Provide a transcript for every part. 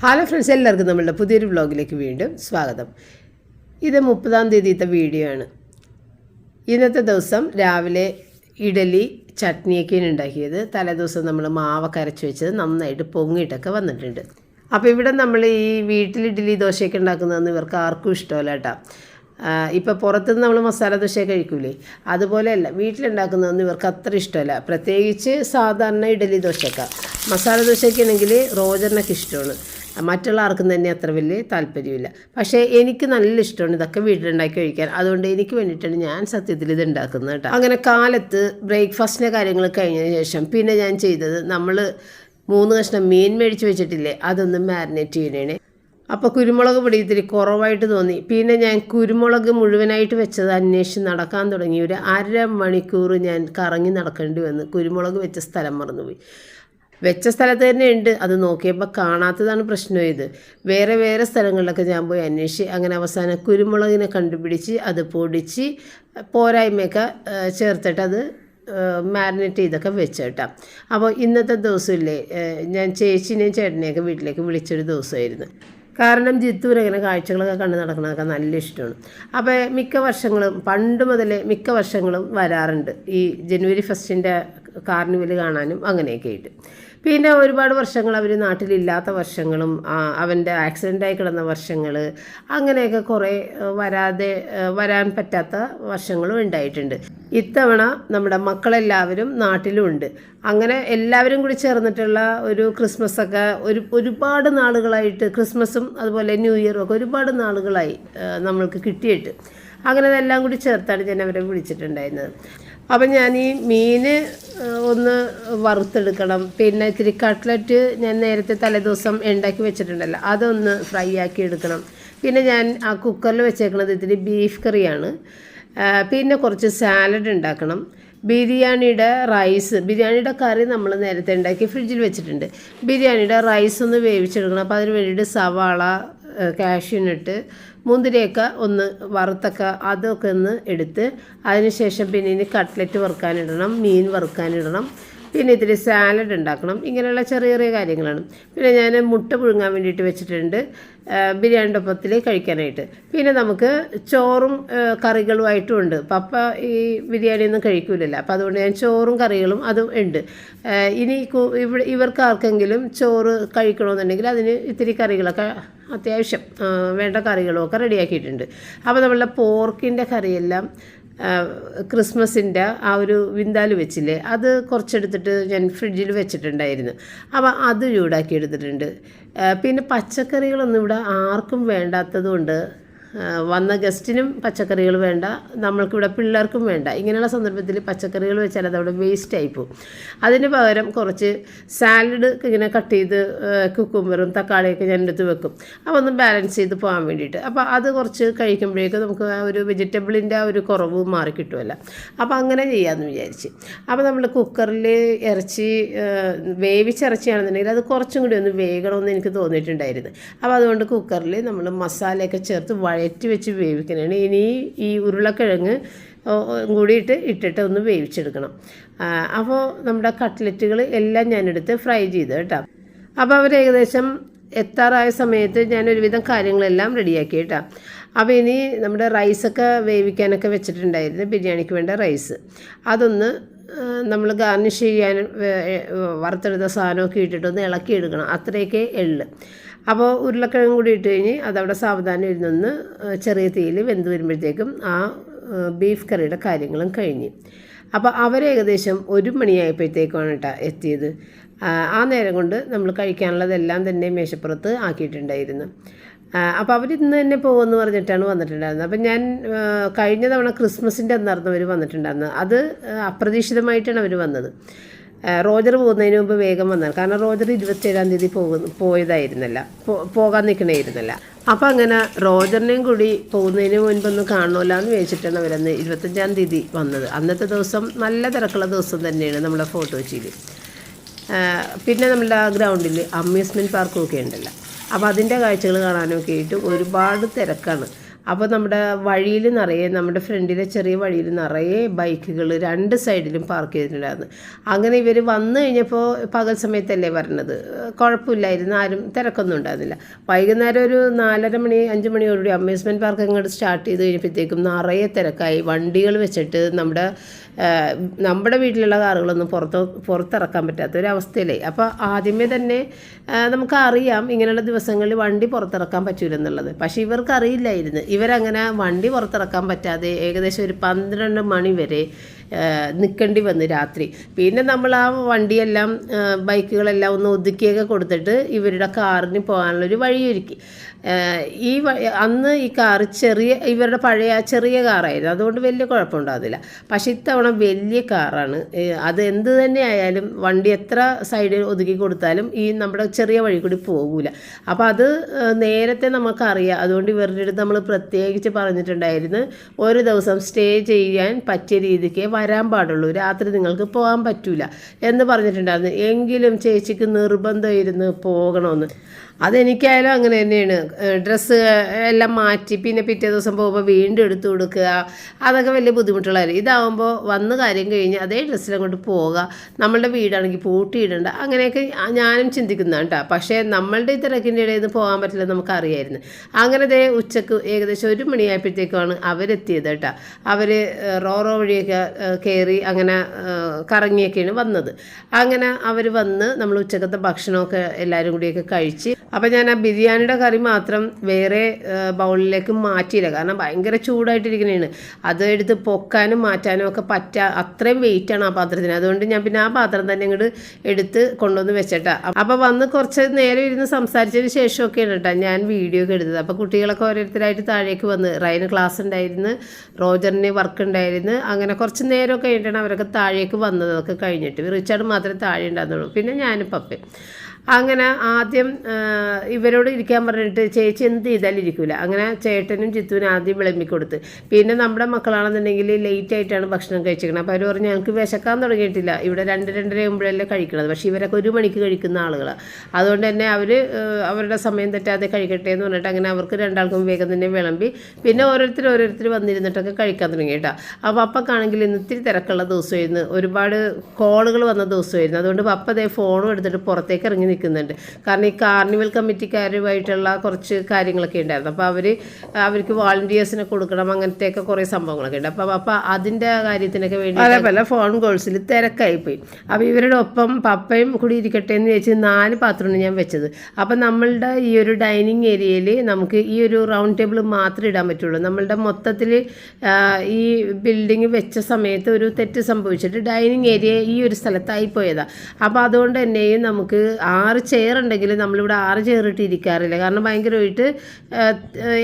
Hello friends എല്ലാവർക്കും നമ്മളുടെ പുതിയൊരു വ്ളോഗിലേക്ക് വീണ്ടും സ്വാഗതം. ഇത് മുപ്പതാം തീയതിയത്തെ വീഡിയോ ആണ്. ഇന്നത്തെ ദിവസം രാവിലെ ഇഡലി ചട്നിയൊക്കെയാണ് ഉണ്ടാക്കിയത്. തലേദിവസം നമ്മൾ മാവൊക്കെ അരച്ച് വെച്ചത് നന്നായിട്ട് പൊങ്ങിയിട്ടൊക്കെ വന്നിട്ടുണ്ട്. അപ്പോൾ ഇവിടെ നമ്മൾ ഈ വീട്ടിൽ ഇഡ്ഡലി ദോശയൊക്കെ ഉണ്ടാക്കുന്നതെന്ന് ഇവർക്ക് ആർക്കും ഇഷ്ടമല്ല കേട്ടോ. ഇപ്പോൾ പുറത്തുനിന്ന് നമ്മൾ മസാല ദോശ കഴിക്കൂലേ? അതുപോലെയല്ല വീട്ടിലുണ്ടാക്കുന്നതൊന്നും ഇവർക്ക് അത്ര ഇഷ്ടമല്ല. പ്രത്യേകിച്ച് സാധാരണ ഇഡലി ദോശക്ക മസാല ദോശയ്ക്കാണെങ്കിൽ റോജറിനൊക്കെ ഇഷ്ടമാണ്. മറ്റുള്ള ആർക്കും തന്നെ അത്ര വലിയ താല്പര്യമില്ല. പക്ഷേ എനിക്ക് നല്ല ഇഷ്ടമാണ് ഇതൊക്കെ വീട്ടിലുണ്ടാക്കി കഴിക്കാൻ. അതുകൊണ്ട് എനിക്ക് വേണ്ടിയിട്ടാണ് ഞാൻ സത്യത്തിൽ ഇത് ഉണ്ടാക്കുന്നത് കേട്ടോ. അങ്ങനെ കാലത്ത് ബ്രേക്ക്ഫാസ്റ്റിന്റെ കാര്യങ്ങൾ കഴിഞ്ഞതിന് ശേഷം പിന്നെ ഞാൻ ചെയ്തത് നമ്മൾ മൂന്ന് കഷ്ണം മീൻ മേടിച്ച് വെച്ചിട്ടില്ലേ അതൊന്ന് മാരിനേറ്റ് ചെയ്യണേ അപ്പോൾ കുരുമുളക് പൊടി ഇത്തിരി കുറവായിട്ട് തോന്നി. പിന്നെ ഞാൻ കുരുമുളക് മുഴുവനായിട്ട് വെച്ചത് അന്വേഷിച്ച് നടക്കാൻ തുടങ്ങി ഒരു അര മണിക്കൂർ ഞാൻ കറങ്ങി നടക്കേണ്ടി വന്ന് കുരുമുളക് വെച്ച സ്ഥലം മറന്നുപോയി. വെച്ച സ്ഥലത്ത് തന്നെ ഉണ്ട് അത് നോക്കിയപ്പോൾ കാണാത്തതാണ് പ്രശ്നം ഇത്. വേറെ വേറെ സ്ഥലങ്ങളിലൊക്കെ ഞാൻ പോയി അന്വേഷിച്ച് അങ്ങനെ അവസാനം കുരുമുളകിനെ കണ്ടുപിടിച്ച് അത് പൊടിച്ച് പോരായ്മയൊക്കെ ചേർത്തിട്ട് അത് മാരിനേറ്റ് ചെയ്തൊക്കെ വെച്ചേട്ടാ അപ്പോൾ ഇന്നത്തെ ദിവസമില്ലേ ഞാൻ ചേച്ചിനെയും ചേട്ടനെയൊക്കെ വീട്ടിലേക്ക് വിളിച്ചൊരു ദിവസമായിരുന്നു. കാരണം ജിത്തൂർ അങ്ങനെ കാഴ്ചകളൊക്കെ കണ്ട് നടക്കുന്നതൊക്കെ നല്ല ഇഷ്ടമാണ്. അപ്പോൾ മിക്ക വർഷങ്ങളും പണ്ട് മുതലേ മിക്ക വർഷങ്ങളും വരാറുണ്ട് ഈ ജനുവരി ഫസ്റ്റിന്റെ കാർണിവൽ കാണാനും അങ്ങനെയൊക്കെ ആയിട്ട്. പിന്നെ ഒരുപാട് വർഷങ്ങൾ അവർ നാട്ടിലില്ലാത്ത വർഷങ്ങളും അവന്റെ ആക്സിഡന്റായി കിടന്ന വർഷങ്ങൾ അങ്ങനെയൊക്കെ കുറേ വരാതെ വരാൻ പറ്റാത്ത വർഷങ്ങളും ഉണ്ടായിട്ടുണ്ട്. ഇത്തവണ നമ്മുടെ മക്കളെല്ലാവരും നാട്ടിലുമുണ്ട് അങ്ങനെ എല്ലാവരും കൂടി ചേർന്നിട്ടുള്ള ഒരു ക്രിസ്മസൊക്കെ ഒരു ഒരുപാട് നാളുകളായിട്ട് ക്രിസ്മസും അതുപോലെ ന്യൂ ഇയറും ഒക്കെ ഒരുപാട് നാളുകളായി നമ്മൾക്ക് കിട്ടിയിട്ട്. അങ്ങനെ അതെല്ലാം കൂടി ചേർത്താണ് ഞാൻ അവരെ വിളിച്ചിട്ടുണ്ടായിരുന്നത്. അപ്പം ഞാൻ ഈ മീൻ ഒന്ന് വറുത്തെടുക്കണം. പിന്നെ ഇത്തിരി കട്ട്ലറ്റ് ഞാൻ നേരത്തെ തലേദിവസം ഉണ്ടാക്കി വെച്ചിട്ടുണ്ടല്ലോ അതൊന്ന് ഫ്രൈ ആക്കി എടുക്കണം. പിന്നെ ഞാൻ ആ കുക്കറിൽ വെച്ചേക്കണത് ഇത്തിരി ബീഫ് കറിയാണ്. പിന്നെ കുറച്ച് സാലഡ് ഉണ്ടാക്കണം. ബിരിയാണിയുടെ റൈസ് ബിരിയാണിയുടെ കറി നമ്മൾ നേരത്തെ ഉണ്ടാക്കി ഫ്രിഡ്ജിൽ വെച്ചിട്ടുണ്ട്. ബിരിയാണിയുടെ റൈസ് ഒന്ന് വേവിച്ചെടുക്കണം. അപ്പോൾ അതിന് വേണ്ടിയിട്ട് സവാള കാഷ്യൂനിട്ട് മുന്തിരിയൊക്കെ ഒന്ന് വറുത്തൊക്കെ അതൊക്കെ ഒന്ന് എടുത്ത് അതിനുശേഷം പിന്നെ ഇനി കട്ട്ലറ്റ് വറുക്കാനിടണം മീൻ വറുക്കാനിടണം. പിന്നെ ഇത്തിരി സാലഡ് ഉണ്ടാക്കണം. ഇങ്ങനെയുള്ള ചെറിയ ചെറിയ കാര്യങ്ങളാണ്. പിന്നെ ഞാൻ മുട്ട പുഴുങ്ങാൻ വേണ്ടിയിട്ട് വെച്ചിട്ടുണ്ട്. ബിരിയാണിന്റെ ഒപ്പത്തിൽ കഴിക്കാനായിട്ട്. പിന്നെ നമുക്ക് ചോറും കറികളുമായിട്ടും ഉണ്ട്. പപ്പ ഈ ബിരിയാണിയൊന്നും കഴിക്കൂലല്ലോ. അപ്പോൾ അതുകൊണ്ട് ഞാൻ ചോറും കറികളും അതും ഉണ്ട്. ഇനി ഇവിടെ ഇവർക്ക് ആർക്കെങ്കിലും ചോറ് കഴിക്കണമെന്നുണ്ടെങ്കിൽ അതിന് ഇത്തിരി കറികളൊക്കെ അത്യാവശ്യം വേണ്ട കറികളുമൊക്കെ റെഡിയാക്കിയിട്ടുണ്ട്. അപ്പോൾ നമ്മളുടെ പോർക്കിന്റെ കറിയെല്ലാം ക്രിസ്മസിന്റെ ആ ഒരു വിന്താൽ വെച്ചില്ലേ അത് കുറച്ചെടുത്തിട്ട് ഞാൻ ഫ്രിഡ്ജിൽ വെച്ചിട്ടുണ്ടായിരുന്നു. അപ്പോൾ അത് ചൂടാക്കി എടുത്തിട്ടുണ്ട് പിന്നെ പച്ചക്കറികളൊന്നും ഇവിടെ ആർക്കും വേണ്ടാത്തതുകൊണ്ട് വന്ന ഗസ്റ്റിനും പച്ചക്കറികൾ വേണ്ട നമ്മൾക്കിവിടെ പിള്ളേർക്കും വേണ്ട. ഇങ്ങനെയുള്ള സന്ദർഭത്തിൽ പച്ചക്കറികൾ വെച്ചാൽ അതവിടെ വേസ്റ്റ് ആയിപ്പോവും അതിന് പകരം കുറച്ച് സാലഡ് ഇങ്ങനെ കട്ട് ചെയ്ത് കുക്കുമ്പറും തക്കാളിയൊക്കെ ഞാൻ എടുത്ത് വെക്കും. അപ്പോൾ ഒന്ന് ബാലൻസ് ചെയ്ത് പോകാൻ വേണ്ടിയിട്ട്. അപ്പോൾ അത് കുറച്ച് കഴിക്കുമ്പോഴേക്കും നമുക്ക് ആ ഒരു വെജിറ്റബിളിന്റെ ആ ഒരു കുറവ് മാറി കിട്ടുമല്ലോ. അപ്പോൾ അങ്ങനെ ചെയ്യാമെന്ന് വിചാരിച്ച്. അപ്പോൾ നമ്മൾ കുക്കറിൽ ഇറച്ചി വേവിച്ചിറച്ചിയാണെന്നുണ്ടെങ്കിൽ വേവിച്ച അത് കുറച്ചും കൂടി ഒന്ന് വേഗണമെന്ന് എനിക്ക് തോന്നിയിട്ടുണ്ടായിരുന്നു. അപ്പോൾ അതുകൊണ്ട് കുക്കറിൽ നമ്മൾ മസാലയൊക്കെ ചേർത്ത് വഴറ്റി വെച്ച് വേവിക്കുന്നതാണ് ഇനി ഈ ഉരുളക്കിഴങ്ങ് കൂടിയിട്ട് ഇട്ടിട്ട് ഒന്ന് വേവിച്ചെടുക്കണം. അപ്പോൾ നമ്മുടെ കട്ട്ലറ്റുകൾ എല്ലാം ഞാനെടുത്ത് ഫ്രൈ ചെയ്തു കേട്ടോ. അപ്പോൾ അവർ ഏകദേശം എത്താറായ സമയത്ത് ഞാൻ ഒരുവിധം കാര്യങ്ങളെല്ലാം റെഡിയാക്കി കേട്ടോ. അപ്പോൾ ഇനി നമ്മുടെ റൈസൊക്കെ വേവിക്കാനൊക്കെ വെച്ചിട്ടുണ്ടായിരുന്നു ബിരിയാണിക്ക് വേണ്ട റൈസ്. അതൊന്ന് നമ്മൾ ഗാർണിഷ് ചെയ്യാൻ വറുത്തെടുത്ത സാധനമൊക്കെ ഇട്ടിട്ടൊന്ന് ഇളക്കിയെടുക്കണം. അത്രയൊക്കെ എള്ള് അപ്പോൾ ഉരുളക്കിഴങ്ങ് കൂടി ഇട്ട് കഴിഞ്ഞ് അതവിടെ സാവധാനം ഇരുന്നൊന്ന് ചെറിയ തീയിൽ വെന്ത് വരുമ്പോഴത്തേക്കും ആ ബീഫ് കറിയുടെ കാര്യങ്ങളും കഴിഞ്ഞ്. അപ്പോൾ അവരേകദേശം ഒരു മണിയായപ്പോഴത്തേക്കാണ് കേട്ടോ എത്തിയത്. ആ, നേരം കൊണ്ട് നമ്മൾ കഴിക്കാനുള്ളതെല്ലാം തന്നെ മേശപ്പുറത്ത് ആക്കിയിട്ടുണ്ടായിരുന്നു. അപ്പോൾ അവർ ഇന്ന് തന്നെ പോകുമെന്ന് പറഞ്ഞിട്ടാണ് വന്നിട്ടുണ്ടായിരുന്നത്. അപ്പം ഞാൻ കഴിഞ്ഞ തവണ ക്രിസ്മസിന്റെ അന്നായിരുന്നു അവർ വന്നിട്ടുണ്ടായിരുന്നത് അത് അപ്രതീക്ഷിതമായിട്ടാണ് അവർ വന്നത്. റോജർ പോകുന്നതിന് മുമ്പ് വേഗം വന്നാൽ. കാരണം റോജർ ഇരുപത്തേഴാം തീയതി പോകുന്ന പോയതായിരുന്നല്ല. പോകാൻ നിൽക്കണേയിരുന്നല്ല. അപ്പോൾ അങ്ങനെ റോജറിനെയും കൂടി പോകുന്നതിന് മുൻപൊന്ന് കാണണമല്ലോ എന്ന് വിചാരിച്ചിട്ടാണ് അവരന്ന് ഇരുപത്തഞ്ചാം തീയതി വന്നത്. അന്നത്തെ ദിവസം നല്ല തിരക്കുള്ള ദിവസം തന്നെയാണ് നമ്മുടെ ഫോട്ടോ ചെയ്ത് പിന്നെ നമ്മുടെ ആ ഗ്രൗണ്ടിൽ അമ്യൂസ്മെന്റ് പാർക്കും ഒക്കെ ഉണ്ടല്ലോ. അപ്പോൾ അതിന്റെ കാഴ്ചകൾ കാണാനൊക്കെ ആയിട്ട് ഒരുപാട് തിരക്കാണ്. അപ്പോൾ നമ്മുടെ വഴിയിൽ നിറയെ നമ്മുടെ ഫ്രണ്ടിലെ ചെറിയ വഴിയിൽ നിറയെ ബൈക്കുകൾ രണ്ട് സൈഡിലും പാർക്ക് ചെയ്തിട്ടുണ്ടായിരുന്നു. അങ്ങനെ ഇവർ വന്നു കഴിഞ്ഞപ്പോൾ പകൽ സമയത്തല്ലേ വരണത് കുഴപ്പമില്ലായിരുന്നു ആരും തിരക്കൊന്നും ഉണ്ടായിരുന്നില്ല. വൈകുന്നേരം ഒരു നാലര മണി അഞ്ച് മണിയോടുകൂടി അമ്യൂസ്മെന്റ് പാർക്ക് അങ്ങോട്ട് സ്റ്റാർട്ട് ചെയ്ത് കഴിഞ്ഞപ്പോഴത്തേക്കും നിറയെ തിരക്കായി. വണ്ടികൾ വെച്ചിട്ട് നമ്മുടെ നമ്മുടെ വീട്ടിലുള്ള കാറുകളൊന്നും പുറത്ത് പുറത്തിറക്കാൻ പറ്റാത്ത ഒരു അപ്പോൾ ആദ്യമേ തന്നെ നമുക്കറിയാം ഇങ്ങനെയുള്ള ദിവസങ്ങളിൽ വണ്ടി പുറത്തിറക്കാൻ പറ്റൂലെന്നുള്ളത്. പക്ഷേ ഇവർക്ക് അറിയില്ലായിരുന്നു ഇവരങ്ങനെ വണ്ടി പുറത്തിറക്കാൻ പറ്റാതെ ഏകദേശം ഒരു പന്ത്രണ്ട് മണി വരെ നിൽക്കേണ്ടി വന്നു രാത്രി. പിന്നെ നമ്മൾ ആ വണ്ടിയെല്ലാം ബൈക്കുകളെല്ലാം ഒന്ന് ഒതുക്കിയൊക്കെ കൊടുത്തിട്ട് ഇവരുടെ കാറിന് പോകാനുള്ളൊരു വഴിയൊരുക്കി. ഈ അന്ന് ഈ കാറ് ചെറിയ ഇവരുടെ പഴയ ചെറിയ കാറായിരുന്നു. അതുകൊണ്ട് വലിയ കുഴപ്പമുണ്ടാകുന്നില്ല പക്ഷേ ഇത്തവണ വലിയ കാറാണ്. അത് എന്ത് തന്നെ ആയാലും വണ്ടി എത്ര സൈഡിൽ ഒതുക്കി കൊടുത്താലും ഈ നമ്മുടെ ചെറിയ വഴി കൂടി പോകൂല. അപ്പോൾ അത് നേരത്തെ നമുക്കറിയാം. അതുകൊണ്ട് ഇവരുടെ അടുത്ത് നമ്മൾ പ്രത്യേകിച്ച് പറഞ്ഞിട്ടുണ്ടായിരുന്നു. ഒരു ദിവസം സ്റ്റേ ചെയ്യാൻ പറ്റിയ രീതിക്ക് വരാൻ പാടുള്ളൂ. രാത്രി നിങ്ങൾക്ക് പോകാൻ പറ്റൂല എന്ന് പറഞ്ഞിട്ടുണ്ടായിരുന്നു. എങ്കിലും ചേച്ചിക്ക് നിർബന്ധമായിരുന്നു പോകണമെന്ന്. അതെനിക്കായാലും അങ്ങനെ തന്നെയാണ്. ഡ്രസ്സ് എല്ലാം മാറ്റി പിന്നെ പിറ്റേ ദിവസം പോകുമ്പോൾ വീണ്ടും എടുത്തു കൊടുക്കുക. അതൊക്കെ വലിയ ബുദ്ധിമുട്ടുള്ള കാര്യം ഇതാവുമ്പോൾ വന്ന് കാര്യം കഴിഞ്ഞ് അതേ ഡ്രസ്സിൽ അങ്ങോട്ട് പോവുക. നമ്മളുടെ വീടാണെങ്കിൽ പൂട്ടിയിടണ്ട. അങ്ങനെയൊക്കെ ഞാനും ചിന്തിക്കുന്നതാണ് കേട്ടോ. പക്ഷേ നമ്മളുടെ ഈ തിരക്കിന്റെ ഇടയിൽ നിന്ന് പോകാൻ പറ്റില്ല നമുക്കറിയായിരുന്നു. അങ്ങനെ ദേ ഉച്ചയ്ക്ക് ഏകദേശം ഒരു മണിയായപ്പോഴത്തേക്കാണ് അവരെത്തിയത് കേട്ടോ. അവർ റോറോ വഴിയൊക്കെ കയറി അങ്ങനെ കറങ്ങിയൊക്കെയാണ് വന്നത്. അങ്ങനെ അവർ വന്ന് നമ്മൾ ഉച്ചക്കത്തെ ഭക്ഷണമൊക്കെ എല്ലാവരും കൂടിയൊക്കെ കഴിച്ച് അപ്പം ഞാൻ ആ ബിരിയാണിയുടെ കറി മാത്രം വേറെ ബൗളിലേക്ക് മാറ്റിയില്ല. കാരണം ഭയങ്കര ചൂടായിട്ടിരിക്കുന്നതാണ് അത് എടുത്ത് പൊക്കാനും മാറ്റാനും ഒക്കെ പറ്റാ അത്രയും വെയിറ്റാണ് ആ പാത്രത്തിന്. അതുകൊണ്ട് ഞാൻ പിന്നെ ആ പാത്രം തന്നെ ഇങ്ങോട്ട് എടുത്ത് കൊണ്ടുവന്ന് വെച്ചിട്ടാ. അപ്പോൾ വന്ന് കുറച്ച് നേരം ഇരുന്ന് സംസാരിച്ചതിന് ശേഷമൊക്കെയാണ് കേട്ടോ ഞാൻ വീഡിയോ ഒക്കെ എടുത്തത്. അപ്പോൾ കുട്ടികളൊക്കെ ഓരോരുത്തരായിട്ട് താഴേക്ക് വന്ന് റൈന് ക്ലാസ് ഉണ്ടായിരുന്നു റോജറിന് വർക്ക് ഉണ്ടായിരുന്നു അങ്ങനെ കുറച്ച് നേരമൊക്കെ കഴിഞ്ഞിട്ടാണ് അവരൊക്കെ താഴേക്ക് വന്നത് അതൊക്കെ കഴിഞ്ഞിട്ട്. റിച്ചാർഡ് മാത്രമേ താഴെ ഉണ്ടായിരുന്നുള്ളൂ. പിന്നെ ഞാനും പപ്പയും. അങ്ങനെ ആദ്യം ഇവരോട് ഇരിക്കാൻ പറഞ്ഞിട്ട് ചേച്ചി എന്ത് ചെയ്താലും ഇരിക്കൂല. അങ്ങനെ ചേട്ടനും ചിത്തുവിനും ആദ്യം വിളമ്പി കൊടുത്ത്. പിന്നെ നമ്മുടെ മക്കളാണെന്നുണ്ടെങ്കിൽ ലേറ്റ് ആയിട്ടാണ് ഭക്ഷണം കഴിച്ചിരിക്കുന്നത്. അപ്പോൾ അവർ പറഞ്ഞു ഞങ്ങൾക്ക് വിശക്കാൻ തുടങ്ങിയിട്ടില്ല. ഇവിടെ രണ്ട് രണ്ടര ആകുമ്പോഴല്ലേ കഴിക്കണത്. പക്ഷേ ഇവരൊക്കെ ഒരു മണിക്ക് കഴിക്കുന്ന ആളുകളാണ് അതുകൊണ്ട് തന്നെ അവർ അവരുടെ സമയം തെറ്റാതെ കഴിക്കട്ടെ എന്ന് പറഞ്ഞിട്ട് അങ്ങനെ അവർക്ക് രണ്ടാൾക്കും വേഗം തന്നെ വിളമ്പി. പിന്നെ ഓരോരുത്തർ ഓരോരുത്തർ വന്നിരുന്നിട്ടൊക്കെ കഴിക്കാൻ തുടങ്ങി കേട്ടോ അപ്പോൾ പപ്പക്കാണെങ്കിൽ ഇന്ന് ഇത്തിരി തിരക്കുള്ള ദിവസമായിരുന്നു. ഒരുപാട് കോളുകൾ വന്ന ദിവസമായിരുന്നു. അതുകൊണ്ട് പപ്പ അതേ ഫോണും എടുത്തിട്ട് പുറത്തേക്ക് ഇറങ്ങി നിൽക്കുന്നുണ്ട്. കാരണം ഈ കാർണിവൽ കമ്മിറ്റിക്കാരുമായിട്ടുള്ള കുറച്ച് കാര്യങ്ങളൊക്കെ ഉണ്ടായിരുന്നു. അപ്പോൾ അവർ അവർക്ക് വോളണ്ടിയേഴ്സിനെ കൊടുക്കണം അങ്ങനത്തെയൊക്കെ കുറേ സംഭവങ്ങളൊക്കെ ഉണ്ട്. അപ്പോൾ അപ്പോൾ അതിന്റെ കാര്യത്തിനൊക്കെ വേണ്ടി അതേപോലെ ഫോൺ കോൾസിൽ തിരക്കായിപ്പോയി. അപ്പോൾ ഇവരുടെ ഒപ്പം പപ്പയും കൂടി ഇരിക്കട്ടെ എന്ന് ചോദിച്ച് നാല് പാത്രമാണ് ഞാൻ വെച്ചത്. അപ്പോൾ നമ്മളുടെ ഈ ഒരു ഡൈനിങ് ഏരിയയിൽ നമുക്ക് ഈ ഒരു റൗണ്ട് ടേബിൾ മാത്രമേ ഇടാൻ പറ്റുള്ളൂ. നമ്മളുടെ മൊത്തത്തിൽ ഈ ബിൽഡിംഗ് വെച്ച സമയത്ത് ഒരു തെറ്റ് സംഭവിച്ചിട്ട് ഡൈനിങ് ഏരിയ ഈ ഒരു സ്ഥലത്തായി പോയതാണ് അപ്പോൾ അതുകൊണ്ട് തന്നെയും നമുക്ക് ആറ് ചെയർ ഉണ്ടെങ്കിൽ നമ്മളിവിടെ ആറ് ചെയർ ഇട്ട് ഇരിക്കാറില്ല കാരണം ഭയങ്കരമായിട്ട്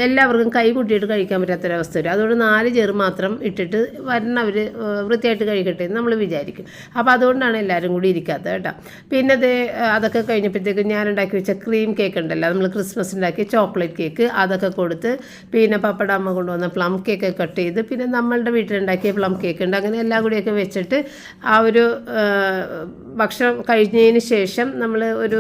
എല്ലാവർക്കും കൈ കൂട്ടിയിട്ട് കഴിക്കാൻ പറ്റാത്തൊരവസ്ഥ വരും. അതുകൊണ്ട് നാല് ചെയർ മാത്രം ഇട്ടിട്ട് വരണവർ വൃത്തിയായിട്ട് കഴിക്കട്ടെ എന്ന് നമ്മൾ വിചാരിക്കും. അപ്പോൾ അതുകൊണ്ടാണ് എല്ലാവരും കൂടി ഇരിക്കാത്തത് കേട്ടോ. പിന്നെ അത് അതൊക്കെ കഴിഞ്ഞപ്പോഴത്തേക്കും ഞാൻ ഉണ്ടാക്കി വെച്ച ക്രീം കേക്ക് ഉണ്ടല്ലോ നമ്മൾ ക്രിസ്മസ് ഉണ്ടാക്കിയ ചോക്ലേറ്റ് കേക്ക് അതൊക്കെ കൊടുത്ത് പിന്നെ പപ്പട അമ്മ കൊണ്ടുവന്ന പ്ലം കേക്ക് കട്ട് ചെയ്ത് പിന്നെ നമ്മളുടെ വീട്ടിലുണ്ടാക്കിയ പ്ലം കേക്ക് ഉണ്ട്. അങ്ങനെ എല്ലാം കൂടിയൊക്കെ വെച്ചിട്ട് ആ ഒരു ഭക്ഷണം കഴിഞ്ഞതിന് ശേഷം നമ്മൾ ഒരു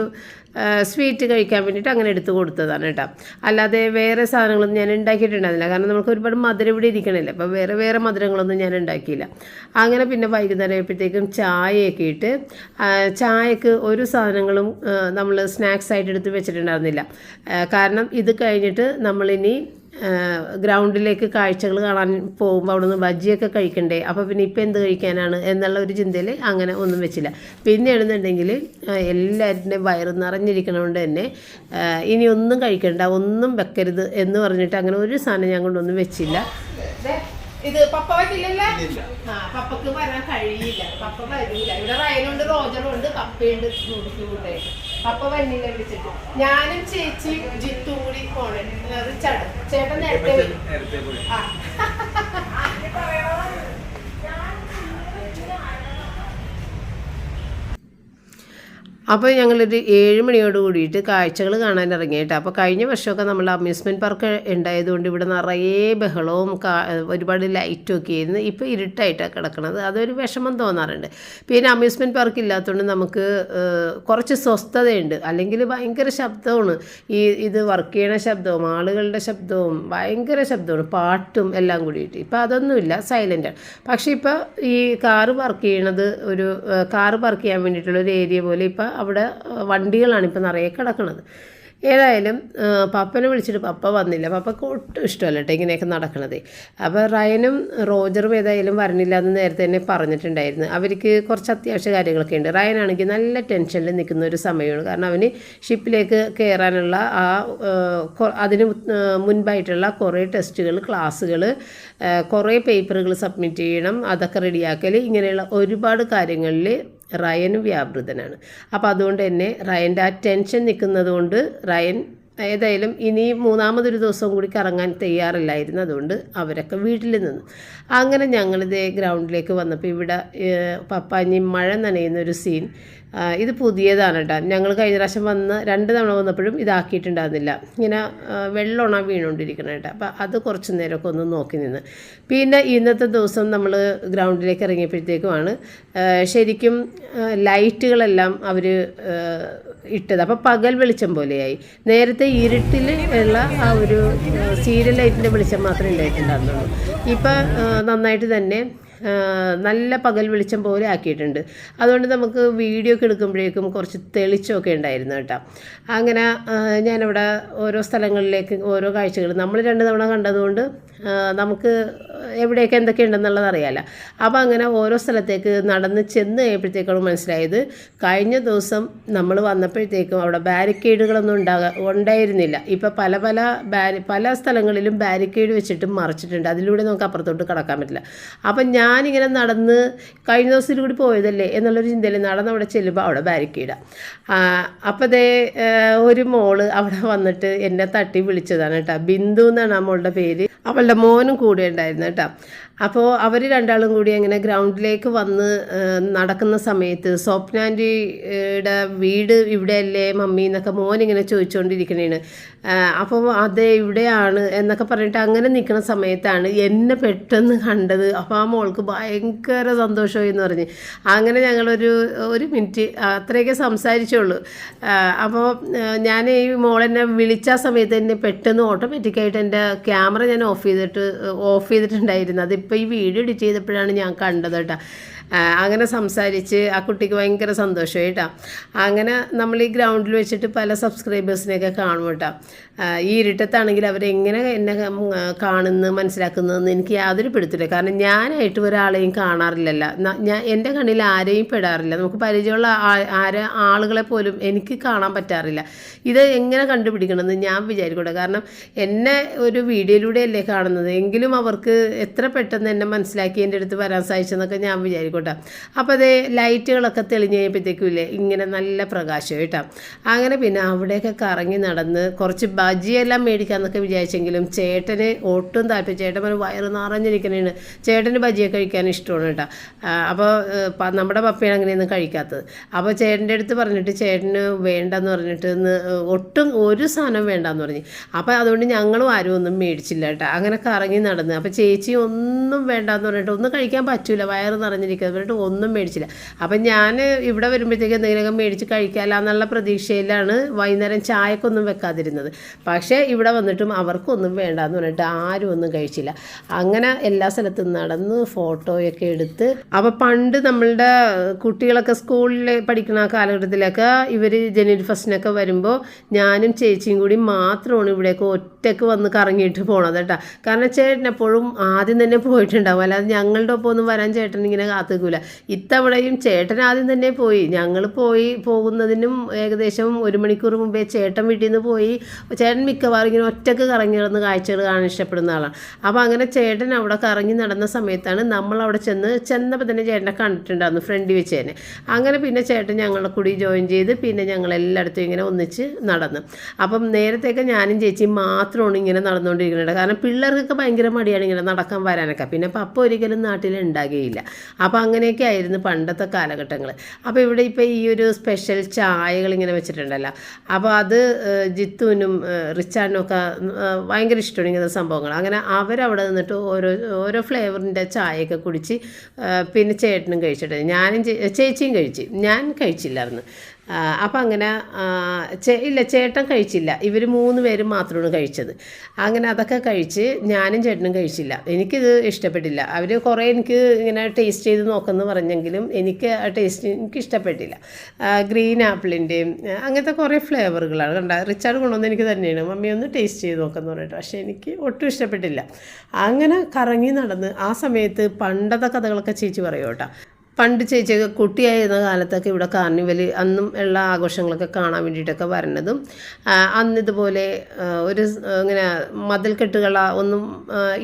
സ്വീറ്റ് കഴിക്കാൻ വേണ്ടിയിട്ട് അങ്ങനെ എടുത്ത് കൊടുത്തതാണ് കേട്ടോ. അല്ലാതെ വേറെ സാധനങ്ങളൊന്നും ഞാൻ ഉണ്ടാക്കിയിട്ടുണ്ടായിരുന്നില്ല കാരണം നമുക്ക് ഒരുപാട് മധുരം ഇവിടെ ഇരിക്കണില്ല. അപ്പോൾ വേറെ വേറെ മധുരങ്ങളൊന്നും ഞാൻ ഉണ്ടാക്കിയില്ല. അങ്ങനെ പിന്നെ വൈകുന്നേരം ആയപ്പോഴത്തേക്കും ചായയൊക്കെ ഇട്ട് ചായക്ക് ഒരു സാധനങ്ങളും നമ്മൾ സ്നാക്സ് ആയിട്ട് എടുത്ത് വെച്ചിട്ടുണ്ടായിരുന്നില്ല. കാരണം ഇത് കഴിഞ്ഞിട്ട് നമ്മളിനി ഗ്രൗണ്ടിലേക്ക് കാഴ്ചകൾ കാണാൻ പോകുമ്പോൾ അവിടെ നിന്ന് ബജ്ജിയൊക്കെ കഴിക്കണ്ടേ? അപ്പോൾ പിന്നെ ഇപ്പം എന്ത് കഴിക്കാനാണ് എന്നുള്ള ഒരു ചിന്തയിൽ അങ്ങനെ ഒന്നും വെച്ചില്ല. പിന്നെ എഴുന്നുണ്ടെങ്കിൽ എല്ലാവരുടെയും വയറ് നിറഞ്ഞിരിക്കണതുകൊണ്ട് തന്നെ ഇനി ഒന്നും കഴിക്കണ്ട ഒന്നും വെക്കരുത് എന്ന് പറഞ്ഞിട്ട് അങ്ങനെ ഒരു സാധനം ഞാൻ കൊണ്ടൊന്നും വെച്ചില്ല. ഇത് പപ്പ വരില്ലല്ലേ ആ പപ്പക്ക് വരാൻ കഴിയില്ല. പപ്പ വരില്ല. ഇവിടെ റയനുണ്ട് റോജറുണ്ട് കപ്പയുണ്ട് കൂടെ പപ്പ വന്നിനെ വിളിച്ചിട്ട്. ഞാനും ചേച്ചി ജിത്തും കൂടി പോണേ. റിച്ചാർഡ് ചേട്ടൻ നേരത്തെ ആ. അപ്പോൾ ഞങ്ങളൊരു ഏഴ് മണിയോട് കൂടിയിട്ട് കാഴ്ചകൾ കാണാൻ ഇറങ്ങിയിട്ട് അപ്പോൾ കഴിഞ്ഞ വർഷമൊക്കെ നമ്മൾ അമ്യൂസ്മെന്റ് പാർക്ക് ഉണ്ടായതുകൊണ്ട് ഇവിടെ നിറയെ ബഹളവും ഒരുപാട് ലൈറ്റും ഒക്കെ ആയിരുന്നു. ഇപ്പോൾ ഇരുട്ടായിട്ടാണ് കിടക്കുന്നത് അതൊരു വിഷമം തോന്നാറുണ്ട്. പിന്നെ അമ്യൂസ്മെന്റ് പാർക്ക് ഇല്ലാത്തതുകൊണ്ട് നമുക്ക് കുറച്ച് സ്വസ്ഥതയുണ്ട്. അല്ലെങ്കിൽ ഭയങ്കര ശബ്ദമാണ്. ഈ ഇത് വർക്ക് ചെയ്യണ ശബ്ദവും ആളുകളുടെ ശബ്ദവും ഭയങ്കര ശബ്ദമാണ്. പാട്ടും എല്ലാം കൂടിയിട്ട്. ഇപ്പോൾ അതൊന്നുമില്ല. സൈലന്റാണ് പക്ഷേ ഇപ്പോൾ ഈ കാറ് പാർക്ക് ചെയ്യണത് ഒരു കാറ് പാർക്ക് ചെയ്യാൻ വേണ്ടിയിട്ടുള്ള ഒരു ഏരിയ പോലെ ഇപ്പോൾ അവിടെ വണ്ടികളാണ് ഇപ്പോൾ നിറയെ കിടക്കുന്നത് ഏതായാലും പപ്പനെ വിളിച്ചിട്ട് പപ്പ വന്നില്ല. പപ്പക്ക് ഒട്ടും ഇഷ്ടമല്ല കേട്ടോ ഇങ്ങനെയൊക്കെ നടക്കണത്. അപ്പോൾ റയനും റോജറും ഏതായാലും വരണില്ല എന്ന് നേരത്തെ തന്നെ പറഞ്ഞിട്ടുണ്ടായിരുന്നു. അവർക്ക് കുറച്ച് അത്യാവശ്യ കാര്യങ്ങളൊക്കെ ഉണ്ട്. റയനാണെങ്കിൽ നല്ല ടെൻഷനിൽ നിൽക്കുന്ന ഒരു സമയമാണ്. കാരണം അവന് ഷിപ്പിലേക്ക് കയറാനുള്ള ആ അതിന് മുൻപായിട്ടുള്ള കുറേ ടെസ്റ്റുകൾ ക്ലാസ്സുകൾ കുറേ പേപ്പറുകൾ സബ്മിറ്റ് ചെയ്യണം അതൊക്കെ റെഡിയാക്കൽ ഇങ്ങനെയുള്ള ഒരുപാട് കാര്യങ്ങളിൽ റയൻ വ്യാപൃതനാണ്. അപ്പോൾ അതുകൊണ്ട് തന്നെ റയന്റെ ആ ടെൻഷൻ നിൽക്കുന്നത് കൊണ്ട് റയൻ ഏതായാലും ഇനി മൂന്നാമതൊരു ദിവസം കൂടി കറങ്ങാൻ തയ്യാറില്ലായിരുന്നു. അതുകൊണ്ട് അവരൊക്കെ വീട്ടിൽ നിന്ന്. അങ്ങനെ ഞങ്ങളിത് ഗ്രൗണ്ടിലേക്ക് വന്നപ്പോൾ ഇവിടെ പപ്പാഞ്ഞി മഴ നനയുന്ന ഒരു സീൻ ഇത് പുതിയതാണ് കേട്ടോ ഞങ്ങൾ കഴിഞ്ഞ പ്രാവശ്യം വന്ന് രണ്ട് തവണ വന്നപ്പോഴും ഇതാക്കിയിട്ടുണ്ടായിരുന്നില്ല. ഇങ്ങനെ വെള്ളമാണ് വീണുകൊണ്ടിരിക്കുന്നത് കേട്ടോ അപ്പോൾ അത് കുറച്ച് നേരമൊക്കെ ഒന്ന് നോക്കി നിന്ന്. പിന്നെ ഇന്നത്തെ ദിവസം നമ്മൾ ഗ്രൗണ്ടിലേക്ക് ഇറങ്ങിയപ്പോഴത്തേക്കുമാണ് ശരിക്കും ലൈറ്റുകളെല്ലാം അവർ ഇട്ടത്. അപ്പോൾ പകൽ വെളിച്ചം പോലെയായി. നേരത്തെ ഇരുട്ടിൽ ഉള്ള ആ ഒരു സീരിയൽ ലൈറ്റിന്റെ വെളിച്ചം മാത്രമേ ഉണ്ടായിട്ടുണ്ടായിരുന്നുള്ളൂ. ഇപ്പം നന്നായിട്ട് തന്നെ നല്ല പകൽ വെളിച്ചം പോലെ ആക്കിയിട്ടുണ്ട്. അതുകൊണ്ട് നമുക്ക് വീഡിയോ ഒക്കെ എടുക്കുമ്പോഴേക്കും കുറച്ച് തെളിച്ചമൊക്കെ ഉണ്ടായിരുന്നു കേട്ടോ. അങ്ങനെ ഞാനിവിടെ ഓരോ സ്ഥലങ്ങളിലേക്ക് ഓരോ കാഴ്ചകൾ. നമ്മൾ രണ്ട് തവണ കണ്ടതുകൊണ്ട് നമുക്ക് എവിടെയൊക്കെ എന്തൊക്കെ ഉണ്ടെന്നുള്ളത് അറിയാമല്ലോ അപ്പോൾ അങ്ങനെ ഓരോ സ്ഥലത്തേക്ക് നടന്ന് ചെന്ന് കഴിയുമ്പോഴത്തേക്കാണ് മനസ്സിലായത്. കഴിഞ്ഞ ദിവസം നമ്മൾ വന്നപ്പോഴത്തേക്കും അവിടെ ബാരിക്കേഡുകളൊന്നും ഉണ്ടാകാ ഉണ്ടായിരുന്നില്ല. ഇപ്പോൾ പല പല ബാരി പല സ്ഥലങ്ങളിലും ബാരിക്കേഡ് വെച്ചിട്ട് മറിച്ചിട്ടുണ്ട്. അതിലൂടെ നമുക്ക് അപ്പുറത്തോട്ട് കടക്കാൻ പറ്റില്ല. അപ്പം ഞാനിങ്ങനെ നടന്ന് കഴിഞ്ഞ ദിവസത്തിൽ കൂടി പോയതല്ലേ എന്നുള്ളൊരു ചിന്തയിൽ നടന്ന് അവിടെ ചെല്ലുമ്പോൾ അവിടെ ബാരിക്കേഡാണ് അപ്പോൾ ദേ ഒരു മോൾ അവിടെ വന്നിട്ട് എന്നെ തട്ടി വിളിച്ചതാണ് കേട്ടോ. ബിന്ദു എന്നാണ് ആ മോളുടെ പേര്. അവളുടെ മോനും കൂടെ ഉണ്ടായിരുന്നു കേട്ടോ. അപ്പോൾ അവർ രണ്ടാളും കൂടി അങ്ങനെ ഗ്രൗണ്ടിലേക്ക് വന്ന് നടക്കുന്ന സമയത്ത് സ്വപ്നാന്റെ വീട് ഇവിടെയല്ലേ മമ്മി എന്നൊക്കെ ഇങ്ങനെ ചോദിച്ചുകൊണ്ടിരിക്കണേണ് അപ്പോൾ അതെ ഇവിടെയാണ് എന്നൊക്കെ പറഞ്ഞിട്ട് അങ്ങനെ നിൽക്കുന്ന സമയത്താണ് എന്നെ പെട്ടെന്ന് കണ്ടത്. അപ്പോൾ ആ മോൾക്ക് ഭയങ്കര സന്തോഷമായി എന്ന് പറഞ്ഞ്. അങ്ങനെ ഞങ്ങളൊരു ഒരു മിനിറ്റ് അത്രയൊക്കെ സംസാരിച്ചുള്ളൂ അപ്പോൾ ഞാൻ ഈ മോളെന്നെ വിളിച്ച സമയത്ത് എന്നെ പെട്ടെന്ന് ഓട്ടോമാറ്റിക്കായിട്ട് എന്റെ ക്യാമറ ഞാൻ ഓഫ് ചെയ്തിട്ട് ഓഫ് ചെയ്തിട്ടുണ്ടായിരുന്നു. അതിപ്പോൾ ഈ വീഡിയോ എഡിറ്റ് ചെയ്തപ്പോഴാണ് ഞാൻ കണ്ടത് കേട്ടോ. അങ്ങനെ സംസാരിച്ച് ആ കുട്ടിക്ക് ഭയങ്കര സന്തോഷമായി കേട്ടോ. അങ്ങനെ നമ്മൾ ഈ ഗ്രൗണ്ടിൽ വെച്ചിട്ട് പല സബ്സ്ക്രൈബേഴ്സിനെയൊക്കെ കാണും കേട്ടോ. ഈ ഇരുട്ടത്താണെങ്കിൽ അവരെങ്ങനെ എന്നെ കാണുന്നു മനസ്സിലാക്കുന്നതെന്ന് എനിക്ക് യാതൊരു പിടുത്തില്ല. കാരണം ഞാനായിട്ട് ഒരാളെയും കാണാറില്ലല്ലോ. ഞാൻ എന്റെ കണ്ണിൽ ആരെയും പെടാറില്ല. നമുക്ക് പരിചയമുള്ള ആരെ ആളുകളെ പോലും എനിക്ക് കാണാൻ പറ്റാറില്ല. ഇത് എങ്ങനെ കണ്ടുപിടിക്കണമെന്ന് ഞാൻ വിചാരിക്കൂടെ കാരണം എന്നെ ഒരു വീഡിയോയിലൂടെയല്ലേ കാണുന്നത്? എങ്കിലും അവർക്ക് എത്ര പെട്ടെന്ന് എന്നെ മനസ്സിലാക്കി എന്റെ അടുത്ത് വരാൻ സാധിച്ചെന്നൊക്കെ ഞാൻ വിചാരിക്കട്ടെ. അപ്പോൾ അതേ ലൈറ്റുകളൊക്കെ തെളിഞ്ഞ് കഴിയുമ്പോഴത്തേക്കും ഇങ്ങനെ നല്ല പ്രകാശം കേട്ടോ. അങ്ങനെ പിന്നെ അവിടെയൊക്കെ കറങ്ങി നടന്ന് കുറച്ച് ബജിയെല്ലാം മേടിക്കാമെന്നൊക്കെ വിചാരിച്ചെങ്കിലും ചേട്ടന് ഒട്ടും താല്പര്യം ചേട്ടൻ പറഞ്ഞ് വയറ് നിറഞ്ഞിരിക്കണേണ് ചേട്ടന് ബജിയൊക്കെ കഴിക്കാൻ ഇഷ്ടമാണ് കേട്ടോ. അപ്പോൾ നമ്മുടെ പപ്പയാണ് അങ്ങനെയൊന്നും കഴിക്കാത്തത്. അപ്പോൾ ചേട്ടന്റെ അടുത്ത് പറഞ്ഞിട്ട് ചേട്ടന് വേണ്ടെന്ന് പറഞ്ഞിട്ട് ഒട്ടും ഒരു സാധനം വേണ്ടെന്ന് പറഞ്ഞു. അപ്പോൾ അതുകൊണ്ട് ഞങ്ങളും ആരും ഒന്നും മേടിച്ചില്ല കേട്ടോ. അങ്ങനെ കറങ്ങി നടന്ന്. അപ്പോൾ ചേച്ചി ഒന്നും വേണ്ടെന്ന് പറഞ്ഞിട്ട് ഒന്നും കഴിക്കാൻ പറ്റൂല. വയറ് നിറഞ്ഞിരിക്കുന്നത് പറഞ്ഞിട്ട് ഒന്നും മേടിച്ചില്ല. അപ്പം ഞാൻ ഇവിടെ വരുമ്പോഴത്തേക്ക് എന്തെങ്കിലുമൊക്കെ മേടിച്ച് കഴിക്കാമല്ല എന്നുള്ള പ്രതീക്ഷയിലാണ് വൈകുന്നേരം ചായക്കൊന്നും വെക്കാതിരുന്നത്. പക്ഷേ ഇവിടെ വന്നിട്ടും അവർക്കൊന്നും വേണ്ട എന്ന് പറഞ്ഞിട്ട് ആരും ഒന്നും കഴിച്ചില്ല. അങ്ങനെ എല്ലാ സ്ഥലത്തും നടന്ന് ഫോട്ടോയൊക്കെ എടുത്ത് അപ്പോൾ പണ്ട് നമ്മളുടെ കുട്ടികളൊക്കെ സ്കൂളിൽ പഠിക്കുന്ന ആ കാലഘട്ടത്തിലൊക്കെ ഇവർ ജനുവരി ഫസ്റ്റിനൊക്കെ വരുമ്പോൾ ഞാനും ചേച്ചിയും കൂടി മാത്രമാണ് ഇവിടേക്ക് ഒറ്റയ്ക്ക് വന്ന് കറങ്ങിയിട്ട് പോണത് കേട്ടോ. കാരണം ചേട്ടൻ എപ്പോഴും ആദ്യം തന്നെ പോയിട്ടുണ്ടാവും. അല്ലാതെ ഞങ്ങളുടെ ഒപ്പം ഒന്നും വരാൻ ചേട്ടൻ ഇങ്ങനെ കാത്തുക്കൂല ഇത്തവണയും ചേട്ടൻ ആദ്യം തന്നെ പോയി. ഞങ്ങൾ പോയി പോകുന്നതിനും ഏകദേശം ഒരു മണിക്കൂർ മുമ്പേ ചേട്ടൻ വീട്ടിൽ നിന്ന് പോയി. ചേട്ടൻ മിക്കവാറും ഇങ്ങനെ ഒറ്റയ്ക്ക് കറങ്ങി നടന്ന് കാഴ്ചകൾ കാണാൻ ഇഷ്ടപ്പെടുന്ന ആളാണ്. അപ്പോൾ അങ്ങനെ ചേട്ടൻ അവിടെ കറങ്ങി നടന്ന സമയത്താണ് നമ്മൾ അവിടെ ചെന്ന് ചെന്നപ്പോൾ തന്നെ ചേട്ടനെ കണ്ടിട്ടുണ്ടായിരുന്നു ഫ്രണ്ടിൽ വെച്ച് തന്നെ അങ്ങനെ പിന്നെ ചേട്ടൻ ഞങ്ങളുടെ കൂടി ജോയിൻ ചെയ്ത് പിന്നെ ഞങ്ങൾ എല്ലായിടത്തും ഇങ്ങനെ ഒന്നിച്ച് നടന്നു. അപ്പം നേരത്തെയൊക്കെ ഞാനും ചേച്ചി മാത്രമാണ് ഇങ്ങനെ നടന്നുകൊണ്ടിരിക്കുന്നത്. കാരണം പിള്ളേർക്കൊക്കെ ഭയങ്കര മടിയാണ് ഇങ്ങനെ നടക്കാൻ വരാനൊക്കെ. പിന്നെ പപ്പ ഒരിക്കലും നാട്ടിൽ ഉണ്ടാകുകയില്ല. അപ്പോൾ അങ്ങനെയൊക്കെ ആയിരുന്നു പണ്ടത്തെ കാലഘട്ടങ്ങൾ അപ്പോൾ ഇവിടെ ഇപ്പോൾ ഈ ഒരു സ്പെഷ്യൽ ചായകൾ ഇങ്ങനെ വെച്ചിട്ടുണ്ടല്ലോ. അപ്പോൾ അത് ജിത്തുവിനും റിച്ചാനും ഒക്കെ ഭയങ്കര ഇഷ്ടമാണ് ഇങ്ങനത്തെ സംഭവങ്ങൾ. അങ്ങനെ അവരവിടെ നിന്നിട്ട് ഓരോ ഓരോ ഫ്ലേവറിന്റെ ചായയൊക്കെ കുടിച്ച് പിന്നെ ചേട്ടനും കഴിച്ചിട്ട്. ഞാനും ചേച്ചിയും കഴിച്ച്. ഞാൻ കഴിച്ചില്ലായിരുന്നു. അപ്പം അങ്ങനെ ചേ ഇല്ല ചേട്ടൻ കഴിച്ചില്ല. ഇവർ മൂന്ന് പേരും മാത്രമാണ് കഴിച്ചത്. അങ്ങനെ അതൊക്കെ കഴിച്ച് ഞാനും ചേട്ടനും കഴിച്ചില്ല. എനിക്കിത് ഇഷ്ടപ്പെട്ടില്ല. അവർ കുറേ എനിക്ക് ഇങ്ങനെ ടേസ്റ്റ് ചെയ്ത് നോക്കുമെന്ന് പറഞ്ഞെങ്കിലും എനിക്ക് ആ ടേസ്റ്റ് എനിക്ക് ഇഷ്ടപ്പെട്ടില്ല. ഗ്രീൻ ആപ്പിളിന്റെയും അങ്ങനത്തെ കുറേ ഫ്ലേവറുകളാണ്. കണ്ട റിച്ചാർഡ് കൊണ്ടുവന്ന് എനിക്ക് തന്നെയാണ്. മമ്മി ഒന്ന് ടേസ്റ്റ് ചെയ്ത് നോക്കുമെന്ന് പറഞ്ഞിട്ട്. പക്ഷേ എനിക്ക് ഒട്ടും ഇഷ്ടപ്പെട്ടില്ല. അങ്ങനെ കറങ്ങി നടന്ന് ആ സമയത്ത് പണ്ടത്തെ കഥകളൊക്കെ ചേച്ചി പറയും കേട്ടോ. പണ്ട് ചേച്ചിയൊക്കെ കുട്ടിയായിരുന്ന കാലത്തൊക്കെ ഇവിടെ കാർണിവൽ അന്നും ഉള്ള ആഘോഷങ്ങളൊക്കെ കാണാൻ വേണ്ടിയിട്ടൊക്കെ വരണതും ആ, അന്ന് ഇതുപോലെ ഒരു ഇങ്ങനെ മതിൽക്കെട്ടുകൾ ഒന്നും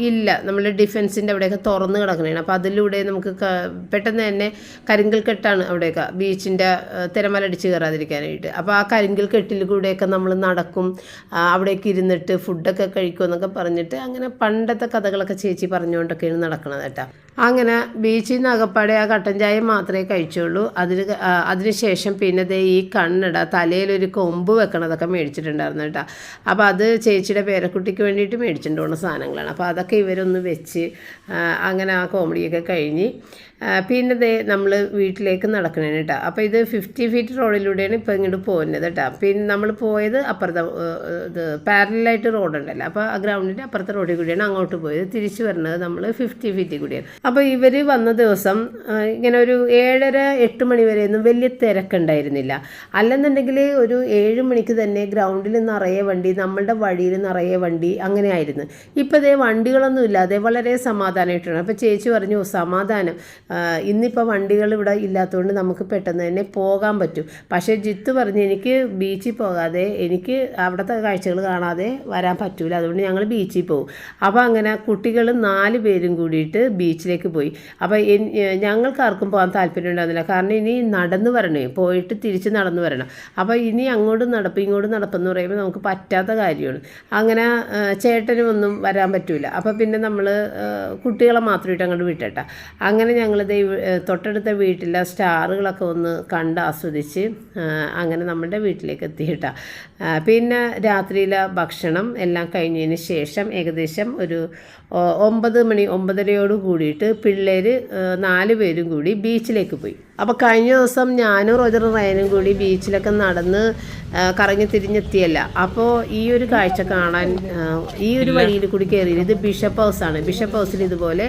ഇല്ല. നമ്മൾ ഡിഫൻസിന്റെ അവിടെയൊക്കെ തുറന്ന് കിടക്കണേണ്. അപ്പോൾ അതിലൂടെ നമുക്ക് പെട്ടെന്ന് തന്നെ കരിങ്കൽ കെട്ടാണ് അവിടെയൊക്കെ ബീച്ചിന്റെ തിരമലടിച്ച് കയറാതിരിക്കാനായിട്ട്. അപ്പോൾ ആ കരിങ്കൽ കെട്ടിൽ കൂടെയൊക്കെ നമ്മൾ നടക്കും അവിടേക്ക് ഇരുന്നിട്ട് ഫുഡൊക്കെ കഴിക്കും എന്നൊക്കെ പറഞ്ഞിട്ട് അങ്ങനെ പണ്ടത്തെ കഥകളൊക്കെ ചേച്ചി പറഞ്ഞുകൊണ്ടൊക്കെയാണ് നടക്കുന്നത് കേട്ടോ. അങ്ങനെ ബീച്ചിൽ നിന്ന് അകപ്പാടെ ആ കട്ടൻ ചായ മാത്രമേ കഴിച്ചുള്ളൂ. അതിന് അതിനുശേഷം പിന്നെ ദേ ഈ കണ്ണട തലയിലൊരു കൊമ്പ് വെക്കണതൊക്കെ മേടിച്ചിട്ടുണ്ടായിരുന്നു കേട്ടോ. അപ്പോൾ അത് ചേച്ചിയുടെ പേരക്കുട്ടിക്ക് വേണ്ടിയിട്ട് മേടിച്ചിട്ടുണ്ടോ സാധനങ്ങളാണ്. അപ്പോൾ അതൊക്കെ ഇവരൊന്ന് വെച്ച് അങ്ങനെ ആ കോമഡിയൊക്കെ കഴിഞ്ഞ് പിന്നെ ദേ നമ്മൾ വീട്ടിലേക്ക് നടക്കണേ കേട്ടോ അപ്പോൾ ഇത് ഫിഫ്റ്റി ഫീറ്റ് റോഡിലൂടെയാണ് ഇപ്പോൾ ഇങ്ങോട്ട് പോകുന്നത് കേട്ടോ പിന്നെ നമ്മൾ പോയത് അപ്പുറത്തെ ഇത് പാരലായിട്ട് റോഡുണ്ടല്ലോ. അപ്പോൾ ആ ഗ്രൗണ്ടിന്റെ അപ്പുറത്തെ റോഡിൽ കൂടിയാണ് അങ്ങോട്ട് പോയത്. തിരിച്ചു വരുന്നത് നമ്മൾ ഫിഫ്റ്റി ഫീറ്റിൽ കൂടിയാണ്. അപ്പോൾ ഇവർ വന്ന ദിവസം ഇങ്ങനെ ഒരു ഏഴര എട്ട് മണി വരെയൊന്നും വലിയ തിരക്കുണ്ടായിരുന്നില്ല. അല്ലെന്നുണ്ടെങ്കിൽ ഒരു ഏഴ് മണിക്ക് തന്നെ ഗ്രൗണ്ടിൽ നിറയെ വണ്ടി നമ്മളുടെ വഴിയിൽ നിറയെ വണ്ടി അങ്ങനെ ആയിരുന്നു. ഇപ്പോൾ ഇതേ വണ്ടികളൊന്നും ഇല്ലാതെ വളരെ സമാധാനമായിട്ടാണ് അപ്പോൾ ചേച്ചി പറഞ്ഞു സമാധാനം. ഇന്നിപ്പോൾ വണ്ടികൾ ഇവിടെ ഇല്ലാത്തതുകൊണ്ട് നമുക്ക് പെട്ടെന്ന് തന്നെ പോകാൻ പറ്റും. പക്ഷേ ജിത്ത് പറഞ്ഞ് എനിക്ക് ബീച്ചിൽ പോകാതെ എനിക്ക് അവിടുത്തെ കാഴ്ചകൾ കാണാതെ വരാൻ പറ്റൂല. അതുകൊണ്ട് ഞങ്ങൾ ബീച്ചിൽ പോകും അപ്പോൾ അങ്ങനെ കുട്ടികൾ നാല് പേരും കൂടിയിട്ട് ബീച്ചിലേക്ക് പോയി. അപ്പോൾ ഞങ്ങൾക്ക് ആർക്കും പോകാൻ താല്പര്യം ഉണ്ടായിരുന്നില്ല. കാരണം ഇനി നടന്നു വരണേ പോയിട്ട് തിരിച്ച് നടന്നു വരണം. അപ്പോൾ ഇനി അങ്ങോട്ടും നടപ്പ് ഇങ്ങോട്ടും നടപ്പെന്ന് പറയുമ്പോൾ നമുക്ക് പറ്റാത്ത കാര്യമാണ്. അങ്ങനെ ചേട്ടനും ഒന്നും വരാൻ പറ്റൂല. അപ്പോൾ പിന്നെ നമ്മൾ കുട്ടികളെ മാത്രമായിട്ട് അങ്ങോട്ട് വിട്ടേട്ടാ അങ്ങനെ ഞങ്ങളിത് വി- തൊട്ടടുത്ത വീട്ടിലെ സ്റ്റാറുകളൊക്കെ ഒന്ന് കണ്ട് ആസ്വദിച്ച് അങ്ങനെ നമ്മുടെ വീട്ടിലേക്ക് എത്തിയിട്ട. പിന്നെ രാത്രിയിലെ ഭക്ഷണം എല്ലാം കഴിഞ്ഞതിന് ശേഷം ഏകദേശം ഒരു ഒമ്പത് മണി ഒമ്പതരയോട് കൂടിയിട്ട് പിള്ളേർ നാല് പേരും കൂടി ബീച്ചിലേക്ക് പോയി. അപ്പോൾ കഴിഞ്ഞ ദിവസം ഞാനും റോജർ റയനും കൂടി ബീച്ചിലൊക്കെ നടന്ന് കറങ്ങി തിരിഞ്ഞെത്തിയല്ല. അപ്പോൾ ഈ ഒരു കാഴ്ച കാണാൻ ഈ ഒരു വഴിയിൽ കൂടി കയറിയത് ബിഷപ്പ് ഹൗസാണ്. ബിഷപ്പ് ഹൗസിൽ ഇതുപോലെ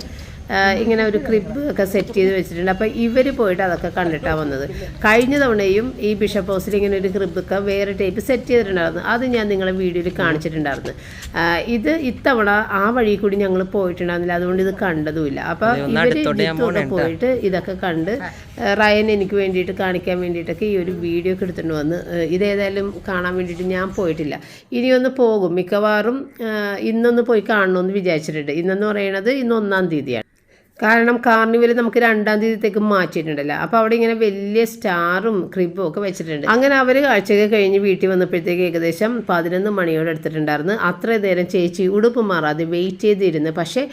ഇങ്ങനെ ഒരു ക്രിബ് ഒക്കെ സെറ്റ് ചെയ്ത് വെച്ചിട്ടുണ്ട്. അപ്പോൾ ഇവർ പോയിട്ട് അതൊക്കെ കണ്ടിട്ടാണ് വന്നത്. കഴിഞ്ഞ തവണയും ഈ ബിഷപ്പ് ഹൗസിൽ ഇങ്ങനെ ഒരു ക്രിബൊക്കെ വേറെ ടൈപ്പ് സെറ്റ് ചെയ്തിട്ടുണ്ടായിരുന്നു. അത് ഞാൻ നിങ്ങളെ വീഡിയോയിൽ കാണിച്ചിട്ടുണ്ടായിരുന്നു. ഇത് ഇത്തവണ ആ വഴി കൂടി ഞങ്ങൾ പോയിട്ടുണ്ടായിരുന്നില്ല. അതുകൊണ്ട് ഇത് കണ്ടതുമില്ല. അപ്പോൾ ഇവർ പോയിട്ട് ഇതൊക്കെ കണ്ട് റയൻ എനിക്ക് വേണ്ടിയിട്ട് കാണിക്കാൻ വേണ്ടിയിട്ടൊക്കെ ഈ ഒരു വീഡിയോ ഒക്കെ എടുത്തിട്ട് വന്ന് ഇതേതായാലും കാണാൻ വേണ്ടിയിട്ട് ഞാൻ പോയിട്ടില്ല. ഇനിയൊന്ന് പോകും. മിക്കവാറും ഇന്നൊന്ന് പോയി കാണണമെന്ന് വിചാരിച്ചിട്ടുണ്ട്. ഇന്നെന്ന് പറയുന്നത് ഇന്ന് ഒന്നാം തീയതിയാണ്. കാരണം കാർണിവൽ നമുക്ക് രണ്ടാം തീയതിത്തേക്ക് മാറ്റിയിട്ടുണ്ടല്ലോ. അപ്പോൾ അവിടെ ഇങ്ങനെ വലിയ സ്റ്റാറും ക്രിബും ഒക്കെ വെച്ചിട്ടുണ്ട്. അങ്ങനെ അവർ കാഴ്ചയൊക്കെ കഴിഞ്ഞ് വീട്ടിൽ വന്നപ്പോഴത്തേക്ക് ഏകദേശം പതിനൊന്ന് മണിയോടെ എടുത്തിട്ടുണ്ടായിരുന്നു. അത്ര നേരം ചേച്ചി ഉടുപ്പ് മാറാതെ വെയിറ്റ് ചെയ്തിരുന്നു. പക്ഷേ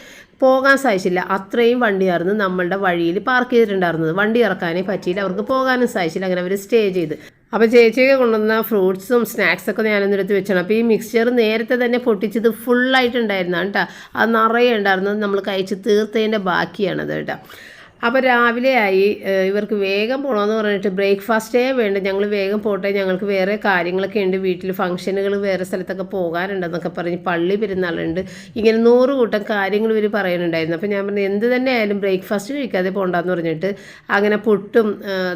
പോകാൻ സാധിച്ചില്ല. അത്രയും വണ്ടിയായിരുന്നു നമ്മളുടെ വഴിയിൽ പാർക്ക് ചെയ്തിട്ടുണ്ടായിരുന്നത്. വണ്ടി ഇറക്കാനേ പറ്റിയില്ല. അവർക്ക് പോകാനും സാധിച്ചില്ല. അങ്ങനെ അവർ സ്റ്റേ ചെയ്ത്. അപ്പോൾ ചേച്ചിയൊക്കെ കൊണ്ടുവന്ന ഫ്രൂട്ട്സും സ്നാക്സൊക്കെ ഞാനൊന്നും എടുത്ത് വെച്ചാണ്. അപ്പോൾ ഈ മിക്സ്ചർ നേരത്തെ തന്നെ പൊട്ടിച്ചത് ഫുള്ളായിട്ടുണ്ടായിരുന്നാണ് കേട്ടോ അത് നിറയെ ഉണ്ടായിരുന്നത് നമ്മൾ കഴിച്ച് തീർത്തതിന്റെ ബാക്കിയാണത് കേട്ടോ അപ്പോൾ രാവിലെ ആയി ഇവർക്ക് വേഗം പോകണമെന്ന് പറഞ്ഞിട്ട് ബ്രേക്ക്ഫാസ്റ്റേ വേണ്ട. ഞങ്ങൾ വേഗം പോട്ടെ. ഞങ്ങൾക്ക് വേറെ കാര്യങ്ങളൊക്കെ ഉണ്ട്. വീട്ടിൽ ഫംഗ്ഷനുകൾ വേറെ സ്ഥലത്തൊക്കെ പോകാനുണ്ടെന്നൊക്കെ പറഞ്ഞ് പള്ളി പെരുന്നാളുണ്ട്. ഇങ്ങനെ നൂറ് കൂട്ടം കാര്യങ്ങൾ ഇവർ പറയുന്നുണ്ടായിരുന്നു. അപ്പോൾ ഞാൻ പറഞ്ഞു എന്ത് തന്നെ ആയാലും ബ്രേക്ക്ഫാസ്റ്റ് കഴിക്കാതെ പോകണ്ടെന്ന് പറഞ്ഞിട്ട് അങ്ങനെ പുട്ടും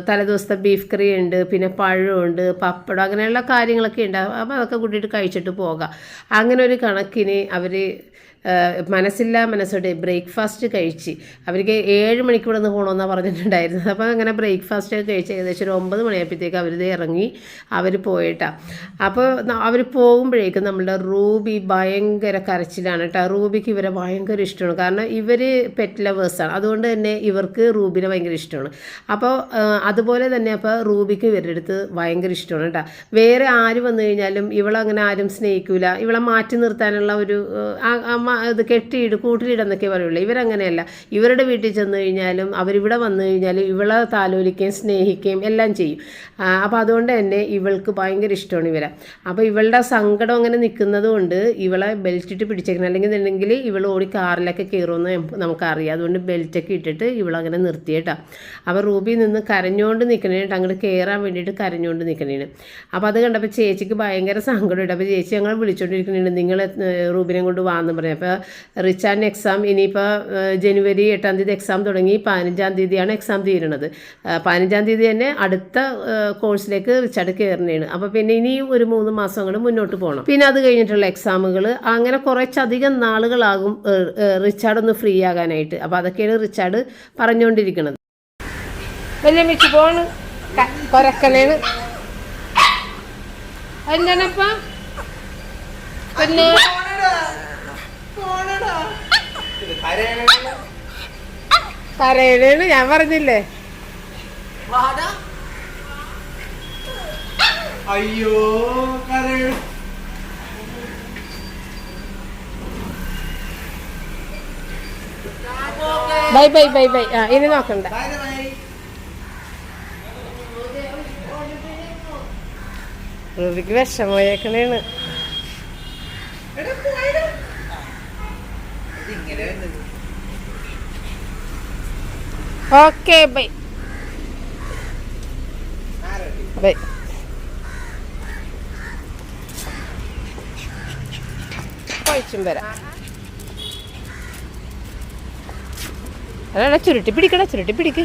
തലേദിവസത്തെ ബീഫ് കറി ഉണ്ട് പിന്നെ പഴമുണ്ട് പപ്പടം അങ്ങനെയുള്ള കാര്യങ്ങളൊക്കെ ഉണ്ട്. അപ്പോൾ അതൊക്കെ കൂട്ടിയിട്ട് കഴിച്ചിട്ട് പോകാം. അങ്ങനെ ഒരു കണക്കിന് അവർ മനസ്സില്ല മനസ്സോടെ ബ്രേക്ക്ഫാസ്റ്റ് കഴിച്ച്. അവർക്ക് ഏഴ് മണിക്ക് ഇവിടെ നിന്ന് പോകണമെന്നാണ് പറഞ്ഞിട്ടുണ്ടായിരുന്നത്. അപ്പോൾ അങ്ങനെ ബ്രേക്ക്ഫാസ്റ്റ് ഒക്കെ കഴിച്ച് ഏകദേശം ഒരു ഒമ്പത് മണിയായപ്പോഴത്തേക്ക് അവരിത് ഇറങ്ങി. അവർ പോയിട്ടാണ് അപ്പോൾ അവർ പോകുമ്പോഴേക്കും നമ്മുടെ റൂബി ഭയങ്കര കരച്ചിലാണ് കേട്ടോ റൂബിക്ക് ഇവരെ ഭയങ്കര ഇഷ്ടമാണ്. കാരണം ഇവർ പെറ്റ് ലവേഴ്സാണ് അതുകൊണ്ട് തന്നെ ഇവർക്ക് റൂബിനെ ഭയങ്കര ഇഷ്ടമാണ്. അപ്പോൾ അതുപോലെ തന്നെ അപ്പോൾ റൂബിക്ക് ഇവരുടെ അടുത്ത് ഭയങ്കര ഇഷ്ടമാണ് കേട്ടോ വേറെ ആര് വന്നു കഴിഞ്ഞാലും ഇവളങ്ങനെ ആരും സ്നേഹിക്കൂല. ഇവളെ മാറ്റി നിർത്താനുള്ള ഒരു ഇത് കെട്ടിയിട് കൂട്ടിലിടെന്നൊക്കെ പറയുള്ളൂ. ഇവരങ്ങനെയല്ല. ഇവരുടെ വീട്ടിൽ ചെന്ന് കഴിഞ്ഞാലും അവരിവിടെ വന്ന് കഴിഞ്ഞാൽ ഇവളെ താലോലിക്കുകയും സ്നേഹിക്കുകയും എല്ലാം ചെയ്യും. അപ്പോൾ അതുകൊണ്ട് തന്നെ ഇവൾക്ക് ഭയങ്കര ഇഷ്ടമാണ് ഇവരെ. അപ്പോൾ ഇവളുടെ സങ്കടം അങ്ങനെ നിൽക്കുന്നത് കൊണ്ട് ഇവളെ ബെൽറ്റിട്ട് പിടിച്ചേക്കണം. അല്ലെങ്കിൽ എന്നുണ്ടെങ്കിൽ ഇവൾ ഓടി കാറിലൊക്കെ കയറുമെന്ന് നമുക്കറിയാം. അതുകൊണ്ട് ബെൽറ്റൊക്കെ ഇട്ടിട്ട് ഇവളങ്ങനെ നിർത്തിയേട്ടാ അപ്പോൾ റൂബി നിന്ന് കരഞ്ഞുകൊണ്ട് നിൽക്കണേട്ട് അങ്ങോട്ട് കയറാൻ വേണ്ടിയിട്ട് കരഞ്ഞുകൊണ്ട് നിൽക്കണേണ് അപ്പോൾ അത് കണ്ടപ്പോൾ ചേച്ചിക്ക് ഭയങ്കര സങ്കടമുണ്ട് അപ്പോൾ ചേച്ചി ഞങ്ങൾ വിളിച്ചുകൊണ്ടിരിക്കുന്നുണ്ട് നിങ്ങൾ റൂബിനെ കൊണ്ട് വാന്ന് പറയും അപ്പോൾ ആൻഡ് എക്സാം ഇനിയിപ്പോൾ ജനുവരി എട്ടാം തീയതി എക്സാം തുടങ്ങി പതിനഞ്ചാം തീയതിയാണ് എക്സാം തീരുന്നത്. പതിനഞ്ചാം തീയതി തന്നെ അടുത്ത കോഴ്സിലേക്ക് റിച്ചാർഡ് കയറുന്നതാണ് അപ്പോൾ പിന്നെ ഇനി ഒരു മൂന്ന് മാസം കൂടെ മുന്നോട്ട് പോകണം പിന്നെ അത് കഴിഞ്ഞിട്ടുള്ള എക്സാമുകൾ അങ്ങനെ കുറച്ചധികം നാളുകളാകും റിച്ചാർഡ് ഒന്ന് ഫ്രീ ആകാനായിട്ട്. അപ്പോൾ അതൊക്കെയാണ് റിച്ചാർഡ് പറഞ്ഞുകൊണ്ടിരിക്കുന്നത് വലിയ പോണ്. പിന്നെ കരയണേണ് ഞാൻ പറഞ്ഞില്ലേ? അയ്യോ ബൈ ബൈ ബൈ ബൈ. ആ ഇനി നോക്കണ്ട. ഋതിക്ക് വിഷമോയേക്കണേണ് എടാ വരുന്നത് ഓക്കെ ബൈ. ബൈ. കഴിച്ചും വരാം. അല്ല ചുരുട്ടി പിടിക്കടാ ചുരുട്ടി പിടിക്ക്.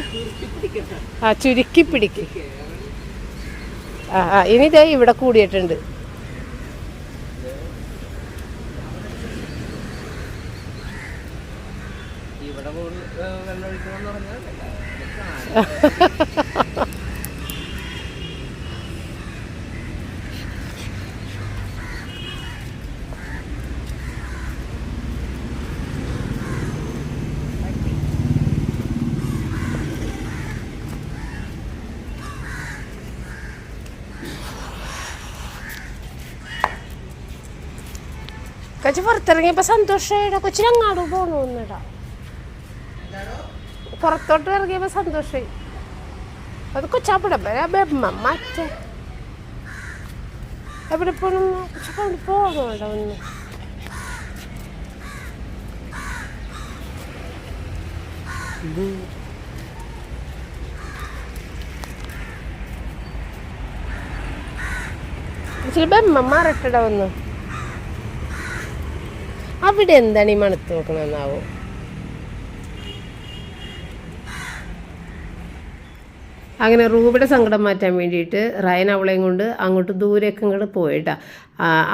ആ ചുരുക്കി പിടിക്ക്. ആ ആ ഇനി ദേ ഇവിടെ കൂടിയിട്ടുണ്ട്. ഇവിടെ പോകുന്ന വെള്ളം ഒഴിക്കണമെന്ന് പറഞ്ഞാൽ കൊച്ചു പുറത്തിറങ്ങിയപ്പോ സന്തോഷമായിടാ കൊച്ചിനങ്ങാട് പോണോന്നിടാ പുറത്തോട്ട് ഇറങ്ങിയപ്പോൾ സന്തോഷമായി അത് കൊച്ചവിടെ ബെമ്മ മറ്റേ. എവിടെ പോകണം കൊച്ചു പോകണോടാ ഒന്ന് ഇച്ചിരി ബെമ്മ മാറട്ടടാ ഒന്ന് അവിടെ എന്താണ് ഈ മണത്ത് നോക്കണമെന്നാവോ അങ്ങനെ റൂബിയുടെ സങ്കടം മാറ്റാൻ വേണ്ടിയിട്ട് റയൻ അവളെയും കൊണ്ട് അങ്ങോട്ട് ദൂരേക്ക് പോയിട്ടാണ് പോയിട്ടാ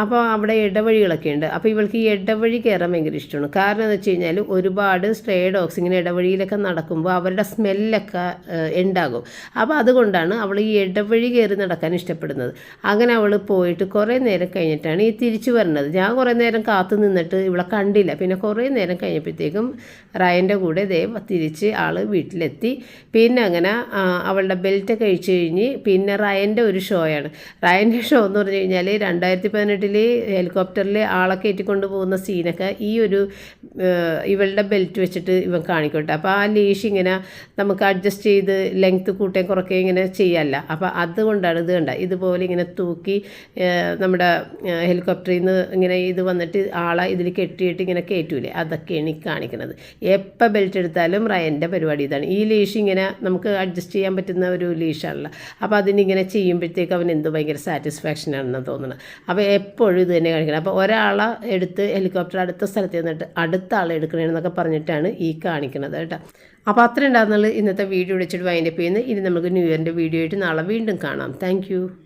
അപ്പോൾ അവിടെ ഇടവഴികളൊക്കെ ഉണ്ട്. അപ്പോൾ ഇവൾക്ക് ഈ ഇടവഴി കയറാൻ ഭയങ്കര ഇഷ്ടമാണ്. കാരണം എന്ന് വെച്ച് കഴിഞ്ഞാൽ ഒരുപാട് സ്ട്രേ ഡോഗ്സ് ഇങ്ങനെ ഇടവഴിയിലൊക്കെ നടക്കുമ്പോൾ അവരുടെ സ്മെല്ലൊക്കെ ഉണ്ടാകും. അപ്പോൾ അതുകൊണ്ടാണ് അവൾ ഈ ഇടവഴി കയറി നടക്കാൻ ഇഷ്ടപ്പെടുന്നത്. അങ്ങനെ അവൾ പോയിട്ട് കുറേ നേരം കഴിഞ്ഞിട്ടാണ് ഈ തിരിച്ചു വരുന്നത് ഞാൻ കുറേ നേരം കാത്തു നിന്നിട്ട് ഇവളെ കണ്ടില്ല. പിന്നെ കുറേ നേരം കഴിഞ്ഞപ്പോഴത്തേക്കും റായന്റെ കൂടെ ദേ തിരിച്ച് ആൾ വീട്ടിലെത്തി. പിന്നെ അങ്ങനെ അവളുടെ ബെൽറ്റ് കഴിച്ചു കഴിഞ്ഞ് പിന്നെ റയന്റെ ഒരു ഷോയാണ് റയന്റെ ഷോ എന്ന് പറഞ്ഞു കഴിഞ്ഞാൽ രണ്ടായിരത്തി പതിനെട്ടിൽ ഹെലികോപ്റ്ററിൽ ആളെ കയറ്റിക്കൊണ്ട് പോകുന്ന സീനൊക്കെ ഈ ഒരു ഇവളുടെ ബെൽറ്റ് വെച്ചിട്ട് ഇവൻ കാണിക്കട്ടെ. അപ്പോൾ ആ ലീഷ് ഇങ്ങനെ നമുക്ക് അഡ്ജസ്റ്റ് ചെയ്ത് ലെങ്ത് കൂട്ടേം കുറയ്ക്കുകയും ഇങ്ങനെ ചെയ്യാല്ല. അപ്പോൾ അതുകൊണ്ടാണ് ഇത് കണ്ട ഇതുപോലെ ഇങ്ങനെ തൂക്കി നമ്മുടെ ഹെലികോപ്റ്ററിൽ നിന്ന് ഇങ്ങനെ ഇത് വന്നിട്ട് ആളെ ഇതിൽ കെട്ടിയിട്ട് ഇങ്ങനെ കയറ്റൂലേ. അതൊക്കെയാണ് ഈ കാണിക്കുന്നത് എപ്പോൾ ബെൽറ്റ് എടുത്താലും റയന്റെ പരിപാടി ഇതാണ്. ഈ ലീഷ് ഇങ്ങനെ നമുക്ക് അഡ്ജസ്റ്റ് ചെയ്യാൻ പറ്റുന്ന ഒരു ലീഷാണല്ലോ. അപ്പോൾ അതിനിങ്ങനെ ചെയ്യുമ്പോഴത്തേക്ക് അവൻ എന്ത് ഭയങ്കര സാറ്റിസ്ഫാക്ഷൻ ആണെന്ന് തോന്നുന്നത് അപ്പോൾ എപ്പോഴും ഇത് തന്നെ കാണിക്കണം. അപ്പോൾ ഒരാളെ എടുത്ത് ഹെലികോപ്റ്റർ അടുത്ത സ്ഥലത്ത് നിന്നിട്ട് അടുത്ത ആളെ എടുക്കണമെന്നൊക്കെ പറഞ്ഞിട്ടാണ് ഈ കാണിക്കുന്നത് കേട്ടോ. അപ്പോൾ അത്ര ഇന്നത്തെ വീഡിയോ. വിളിച്ചിട്ട് വൈൻഡപ്പ് ചെയ്യുന്നത് ഇനി നമുക്ക് ന്യൂ ഇയറിന്റെ വീഡിയോ ആയിട്ട് നാളെ വീണ്ടും കാണാം. താങ്ക്